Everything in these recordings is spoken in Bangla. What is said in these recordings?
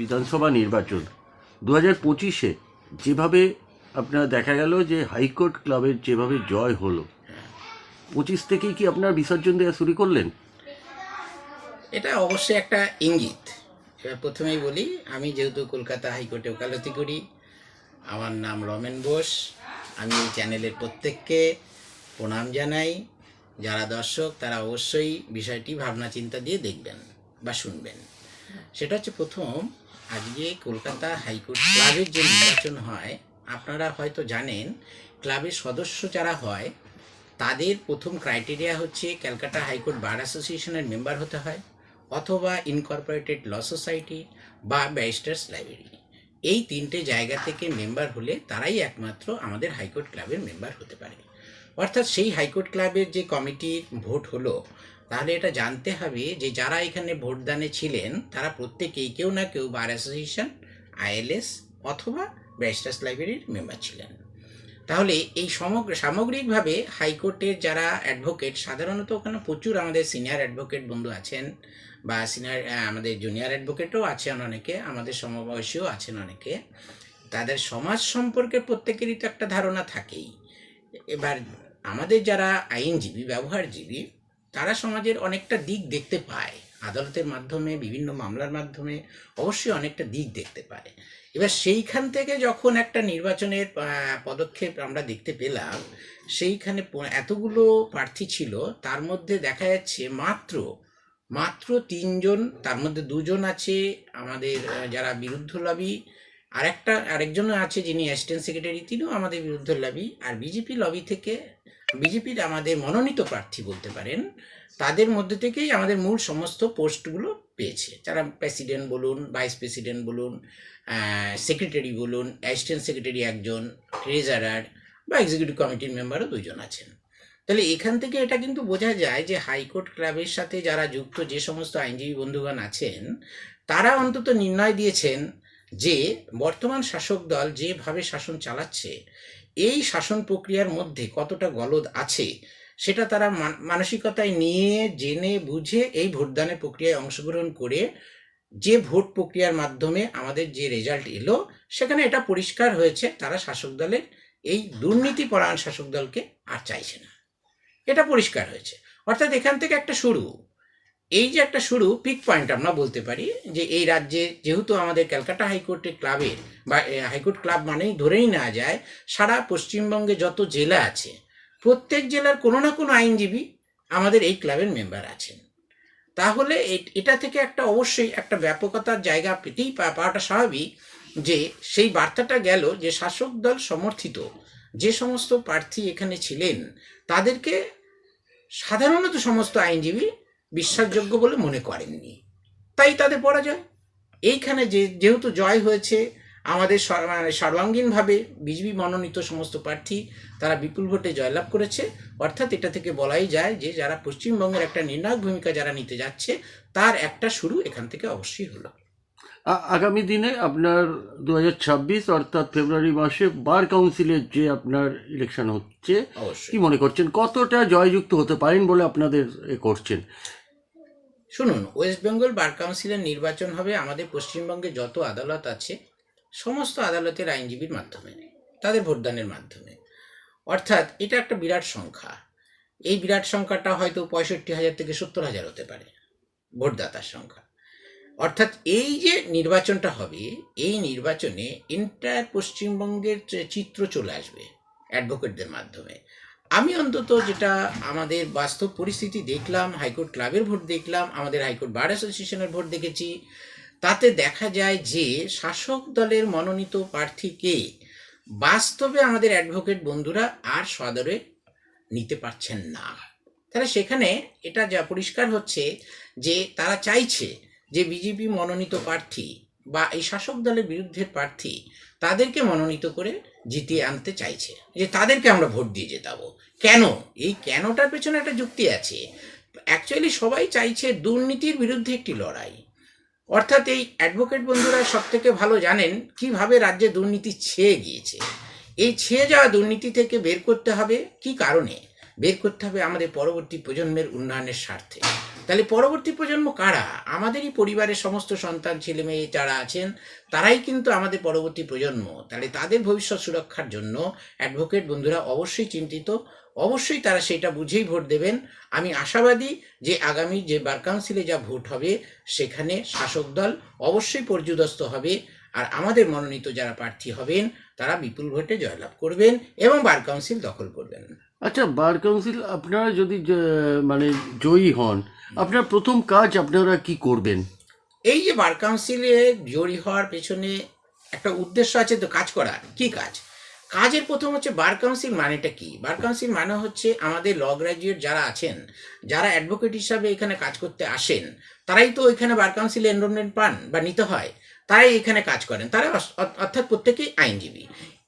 বিধানসভা নির্বাচন। দু হাজার পঁচিশে যেভাবে আপনার দেখা গেল যে হাইকোর্ট ক্লাবের যেভাবে জয় হলো, পঁচিশ থেকেই কি আপনার বিসর্জন দেওয়া শুরু করলেন? এটা অবশ্যই একটা ইঙ্গিত। এবার প্রথমেই বলি, আমি যেহেতু কলকাতা হাইকোর্টে ওকালতি করি, আমার নাম রমেন বোস আমি চ্যানেলের প্রত্যেককে প্রণাম জানাই। যারা দর্শক, তারা অবশ্যই বিষয়টি ভাবনা চিন্তা দিয়ে দেখবেন বা শুনবেন। সেটা হচ্ছে প্রথম আজকে কলকাতা হাইকোর্ট ক্লাবের যে নির্বাচন হয়, আপনারা হয়তো জানেন, ক্লাবের সদস্য যারা হয়, তাদের প্রথম ক্রাইটেরিয়া হচ্ছে ক্যালকাটা হাইকোর্ট বার অ্যাসোসিয়েশনের মেম্বার হতে হয়, অথবা ইনকর্পোরেটেড ল সোসাইটি বা ব্যারিস্টার্স লাইব্রেরি। এই তিনটে জায়গা থেকে মেম্বার হলে তারাই একমাত্র আমাদের হাইকোর্ট ক্লাবের মেম্বার হতে পারে। অর্থাৎ সেই হাইকোর্ট ক্লাবের যে কমিটির ভোট হলো তাহলে এটা জানতে হবে যে যারা এখানে ভোটদানে ছিলেন, তারা প্রত্যেকেই কেউ না কেউ বার অ্যাসোসিয়েশন, আইএলএস অথবা ব্যারিস্টার্স লাইব্রেরির মেম্বার ছিলেন। তাহলে এই সমগ্র, সামগ্রিকভাবে হাইকোর্টের যারা অ্যাডভোকেট, সাধারণত ওখানে প্রচুর আমাদের সিনিয়র অ্যাডভোকেট বন্ধু আছেন বা সিনিয়র আমাদের জুনিয়র অ্যাডভোকেটও আছেন অনেকে, আমাদের সমবয়সীও আছেন অনেকে। তাদের সমাজ সম্পর্কে প্রত্যেকেরই তো একটা ধারণা থাকেই। এবার আমাদের যারা আইনজীবী, ব্যবহারজীবী তারা সমাজের অনেকটা দিক দেখতে পায়। আদালতের মাধ্যমে, বিভিন্ন মামলার মাধ্যমে অবশ্যই অনেকটা দিক দেখতে পায়। এবার সেইখান থেকে যখন একটা নির্বাচনের পদক্ষেপ আমরা দেখতে পেলাম, সেইখানে এতগুলো প্রার্থী ছিল, তার মধ্যে দেখা যাচ্ছে মাত্র মাত্র তিনজন, তার মধ্যে দুজন আছে আমাদের যারা বিরুদ্ধ লবি আর একটা আরেকজন আছে যিনি অ্যাসিস্ট্যান্ট সেক্রেটারি, তিনিও আমাদের বিরুদ্ধ লবি, আর বিজেপি লবি থেকে বিজেপির আমাদের মনোনীত প্রার্থী বলতে পারেন, তাদের মধ্যে থেকেই আমাদের মূল সমস্ত পোস্টগুলো পেয়েছে। যারা প্রেসিডেন্ট বলুন, ভাইস প্রেসিডেন্ট বলুন সেক্রেটারি বলুন, অ্যাসিস্ট্যান্ট সেক্রেটারি একজন, ট্রেজারার বা এক্সিকিউটিভ কমিটির মেম্বারও দুজন আছেন। তাহলে এখান থেকে এটা কিন্তু বোঝা যায় যে হাইকোর্ট ক্লাবের সাথে যারা যুক্ত যে সমস্ত আইনজীবী বন্ধুগণ আছেন, তারা অন্তত নির্ণয় দিয়েছেন যে বর্তমান শাসক দল যেভাবে শাসন চালাচ্ছে এই শাসন প্রক্রিয়ার মধ্যে কতটা গলদ আছে, সেটা তারা মান- মানসিকতায় নিয়ে, জেনে, বুঝে এই ভোটদানের প্রক্রিয়ায় অংশগ্রহণ করে যে ভোট প্রক্রিয়ার মাধ্যমে আমাদের যে রেজাল্ট এলো, সেখানে এটা পরিষ্কার হয়েছে, তারা শাসক দলের এই দুর্নীতি পরায়ণ শাসক দলকে আর চাইছে না। এটা পরিষ্কার হয়েছে। অর্থাৎ এখান থেকে একটা শুরু। এই যে একটা শুরু পিক পয়েন্ট আমরা বলতে পারি যে এই রাজ্যে যেহেতু আমাদের ক্যালকাটা হাইকোর্টের ক্লাবের বা হাইকোর্ট ক্লাব মানেই ধরেই নেওয়া যায়, সারা পশ্চিমবঙ্গে যত জেলা আছে, প্রত্যেক জেলার কোনো না কোনো আইনজীবী আমাদের এই ক্লাবের মেম্বার আছেন। তাহলে এটা থেকে একটা অবশ্যই একটা ব্যাপকতার জায়গা পেতেই পাওয়াটা স্বাভাবিক যে সেই বার্তাটা গেল যে শাসক দল সমর্থিত যে সমস্ত প্রার্থী এখানে ছিলেন, তাদেরকে সাধারণত সমস্ত আইনজীবী বিশ্বাসযোগ্য বলে মনে করেননি। তাই তাদের পরাজয়। এইখানে যে যেহেতু জয় হয়েছে আমাদের মানে সর্বাঙ্গীনভাবে বিজেপি মনোনীত সমস্ত প্রার্থী তারা বিপুল ভোটে জয়লাভ করেছে। অর্থাৎ এটা থেকে বলাই যায় যে যারা পশ্চিমবঙ্গের একটা নির্ণায়ক ভূমিকা যারা নিতে যাচ্ছে তার একটা শুরু এখান থেকে অবশ্যই হলো। আগামী দিনে আপনার দু হাজার ছাব্বিশ অর্থাৎ ফেব্রুয়ারি মাসে বার কাউন্সিলের যে আপনার ইলেকশন হচ্ছে কি মনে করছেন? কতটা জয়যুক্ত হতে পারেন বলে আপনাদের করছেন? শুনুন ওয়েস্ট বেঙ্গল বার কাউন্সিলের নির্বাচন হবে আমাদের পশ্চিমবঙ্গে যত আদালত আছে, সমস্ত আদালতের আইনজীবীর মাধ্যমে, তাদের ভোটদানের মাধ্যমে। অর্থাৎ এটা একটা বিরাট সংখ্যা। এই বিরাট সংখ্যাটা হয়তো পঁয়ষট্টি হাজার থেকে সত্তর হাজার হতে পারে, ভোটদাতার সংখ্যা। অর্থাৎ এই যে নির্বাচনটা হবে, এই নির্বাচনে এন্টায়ার পশ্চিমবঙ্গের চিত্র চলে আসবে অ্যাডভোকেটদের মাধ্যমে। আমি অন্তত যেটা আমাদের বাস্তব পরিস্থিতি দেখলাম, হাইকোর্ট ক্লাবের ভোট দেখলাম, আমাদের হাইকোর্ট বার অ্যাসোসিয়েশনের ভোট দেখেছি, তাতে দেখা যায় যে শাসক দলের মনোনীত প্রার্থীকে বাস্তবে আমাদের অ্যাডভোকেট বন্ধুরা আর সদরে নিতে পারছেন না। তাহলে সেখানে এটা যা পরিষ্কার হচ্ছে যে তারা চাইছে যে বিজেপি মনোনীত প্রার্থী বা এই শাসক দলের বিরুদ্ধে প্রার্থী তাদেরকে মনোনীত করে জিতিয়ে আনতে চাইছে। যে তাদেরকে আমরা ভোট দিয়ে জেতাবো। কেন? এই কেনটার পেছনে একটা যুক্তি আছে। অ্যাকচুয়ালি সবাই চাইছে দুর্নীতির বিরুদ্ধে একটি লড়াই। অর্থাৎ এই অ্যাডভোকেট বন্ধুরা সব থেকে ভালো জানেন কীভাবে রাজ্যে দুর্নীতি ছেয়ে গিয়েছে। এই ছেয়ে যাওয়া দুর্নীতি থেকে বের করতে হবে কি কারণে? বের করতে হবে আমাদের পরবর্তী প্রজন্মের উন্নয়নের স্বার্থে। তাহলে পরবর্তী প্রজন্ম কারা? আমাদেরই পরিবারের সমস্ত সন্তান, ছেলে মেয়ে যারা আছেন, তারাই কিন্তু আমাদের পরবর্তী প্রজন্ম। তাহলে তাদের ভবিষ্যৎ সুরক্ষার জন্য অ্যাডভোকেট বন্ধুরা অবশ্যই চিন্তিত। অবশ্যই তারা সেটা বুঝেই ভোট দেবেন। আমি আশাবাদী যে আগামী যে বার কাউন্সিলে যা ভোট হবে, সেখানে শাসক দল অবশ্যই পর্যুদস্ত হবে আর আমাদের মনোনীত যারা প্রার্থী হবেন, তারা বিপুল ভোটে জয়লাভ করবেন এবং বার কাউন্সিল দখল করবেন। আচ্ছা বার কাউন্সিল, আপনারা যদি মানে জয়ী হন, আপনার প্রথম কাজ আপনারা কি করবেন? এই যে বার কাউন্সিলে জড়ি হওয়ার পেছনে একটা উদ্দেশ্য আছে তো কাজ করার। কি কাজ? কাজের প্রথম হচ্ছে বার কাউন্সিল মানেটা কি? বার কাউন্সিল মানে হচ্ছে আমাদের ল গ্র্যাজুয়েট যারা আছেন, যারা অ্যাডভোকেট হিসাবে এখানে কাজ করতে আসেন, তারাই তো এখানে বার কাউন্সিলে এনরোলমেন্ট পান বা নিতে হয়, তারাই এখানে কাজ করেন। তারা অর্থাৎ প্রত্যেকেই আইনজীবী।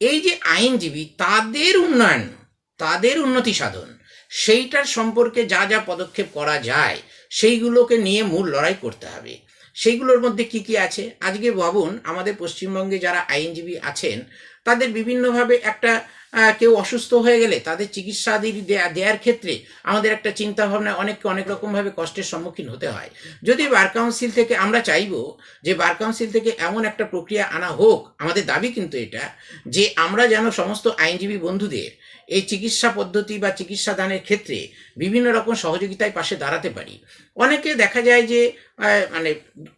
এই যে আইনজীবী, তাদের উন্নয়ন তাদের উন্নতি সাধন। সেইটার সম্পর্কে যা যা পদক্ষেপ করা যায়, সেইগুলোকে নিয়ে মূল লড়াই করতে হবে। সেইগুলোর মধ্যে কি কি আছে? আজকে ভাবুন, আমাদের পশ্চিমবঙ্গে যারা আইনজীবী আছেন, তাদের বিভিন্নভাবে একটা কেউ অসুস্থ হয়ে গেলে তাদের চিকিৎসাদি দেয়া- দেওয়ার ক্ষেত্রে আমাদের একটা চিন্তা ভাবনা অনেক অনেক রকমভাবে কষ্টের সম্মুখীন হতে হয়। যদি বার কাউন্সিল থেকে আমরা চাইব যে বার কাউন্সিল থেকে এমন একটা প্রক্রিয়া আনা হোক, আমাদের দাবি কিন্তু এটা যে আমরা যেন সমস্ত আইনজীবী বন্ধুদের এই চিকিৎসা পদ্ধতি বা চিকিৎসা দানের ক্ষেত্রে বিভিন্ন রকম সহযোগিতায় পাশে দাঁড়াতে পারি। অনেকে দেখা যায় যে মানে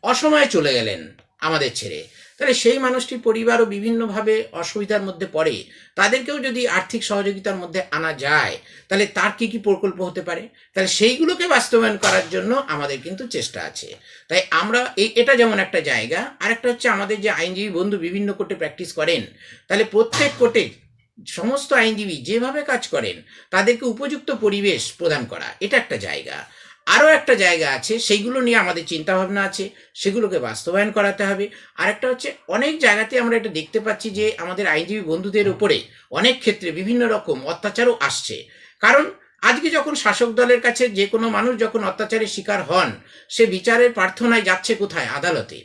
অসময়ে চলে গেলেন আমাদের ছেড়ে। তাহলে সেই মানুষটির পরিবারও বিভিন্নভাবে অসুবিধার মধ্যে পড়ে। তাদেরকেও যদি আর্থিক সহযোগিতার মধ্যে আনা যায়, তাহলে তার কি কি প্রকল্প হতে পারে? তাহলে সেইগুলোকে বাস্তবায়ন করার জন্য আমাদের কিন্তু চেষ্টা আছে। তাই আমরা এই এটা যেমন একটা জায়গা, আরেকটা হচ্ছে আমাদের যে আইনজীবী বন্ধু বিভিন্ন কোর্টে প্র্যাকটিস করেন, তাহলে প্রত্যেক কোর্টে সমস্ত আইনজীবী যেভাবে কাজ করেন, তাদেরকে উপযুক্ত পরিবেশ প্রদান করা, এটা একটা জায়গা। আরও একটা জায়গা আছে, সেইগুলো নিয়ে আমাদের চিন্তাভাবনা আছে, সেগুলোকে বাস্তবায়ন করাতে হবে। আরেকটা হচ্ছে, অনেক জায়গাতে আমরা এটা দেখতে পাচ্ছি যে আমাদের আইনজীবী বন্ধুদের উপরে অনেক ক্ষেত্রে বিভিন্ন রকম অত্যাচারও আসছে। কারণ আজকে যখন শাসক দলের কাছে যে কোনো মানুষ যখন অত্যাচারের শিকার হন, সে বিচারের প্রার্থনায় যাচ্ছে কোথায়? আদালতে।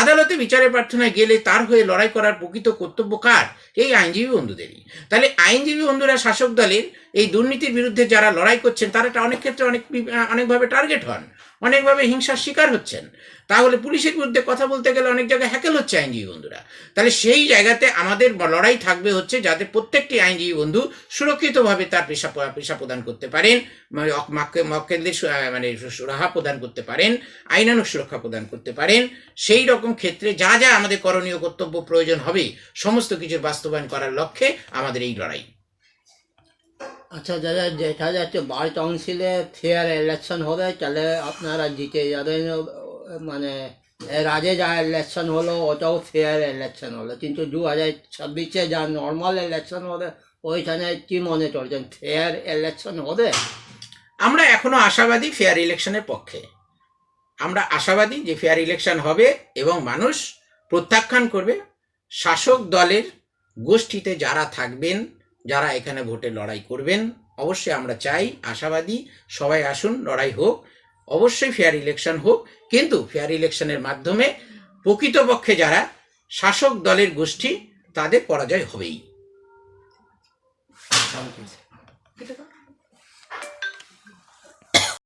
আদালতে বিচারের প্রার্থনায় গেলে তার হয়ে লড়াই করার প্রকৃত কর্তব্য কার? এই আইনজীবী বন্ধুদেরই। তাহলে আইনজীবী বন্ধুরা শাসক দলের এই দুর্নীতির বিরুদ্ধে যারা লড়াই করছেন, তারা অনেক ক্ষেত্রে অনেক অনেকভাবে টার্গেট হন। অনেকভাবে হিংসার শিকার হচ্ছেন। তাহলে পুলিশের বিরুদ্ধে কথা বলতে গেলে অনেক জায়গায় হ্যাকেল হচ্ছে আইনজীবী বন্ধুরা। তাহলে সেই জায়গাতে আমাদের লড়াই থাকবে হচ্ছে যাতে প্রত্যেকটি আইনজীবী বন্ধু সুরক্ষিতভাবে তার পেশা পেশা প্রদান করতে পারেন মানে মক্কেলদের মানে সুরাহা প্রদান করতে পারেন আইনানুক সুরক্ষা প্রদান করতে পারেন। সেই রকম ক্ষেত্রে যা যা আমাদের করণীয় কর্তব্য প্রয়োজন হবে, সমস্ত কিছুর বাস্তবায়ন করার লক্ষ্যে আমাদের এই লড়াই। আচ্ছা দাদা, দেখা যাচ্ছে বার কাউন্সিলে ফেয়ার ইলেকশন হবে, তাহলে আপনারা জিতে যাবেন মানে রাজে যা ইলেকশন হলো, ওটাও ফেয়ার ইলেকশন হলো। কিন্তু দু হাজার ছাব্বিশে যা নর্মাল ইলেকশন হবে, ওইখানে কি মনে করছেন ফেয়ার ইলেকশন হবে? আমরা এখনও আশাবাদী ফেয়ার ইলেকশনের পক্ষে। আমরা আশাবাদী যে ফেয়ার ইলেকশন হবে এবং মানুষ প্রত্যাখ্যান করবে। শাসক দলের গোষ্ঠীতে যারা থাকবেন যারা এখানে ভোটে লড়াই করবেন, অবশ্যই আমরা চাই, আশাবাদী, সবাই আসুন, লড়াই হোক। অবশ্যই ফেয়ার ইলেকশন হোক, কিন্তু ফেয়ার ইলেকশনের মাধ্যমে প্রকৃতপক্ষে যারা শাসক দলের গোষ্ঠী, তাদের পরাজয় হবেই।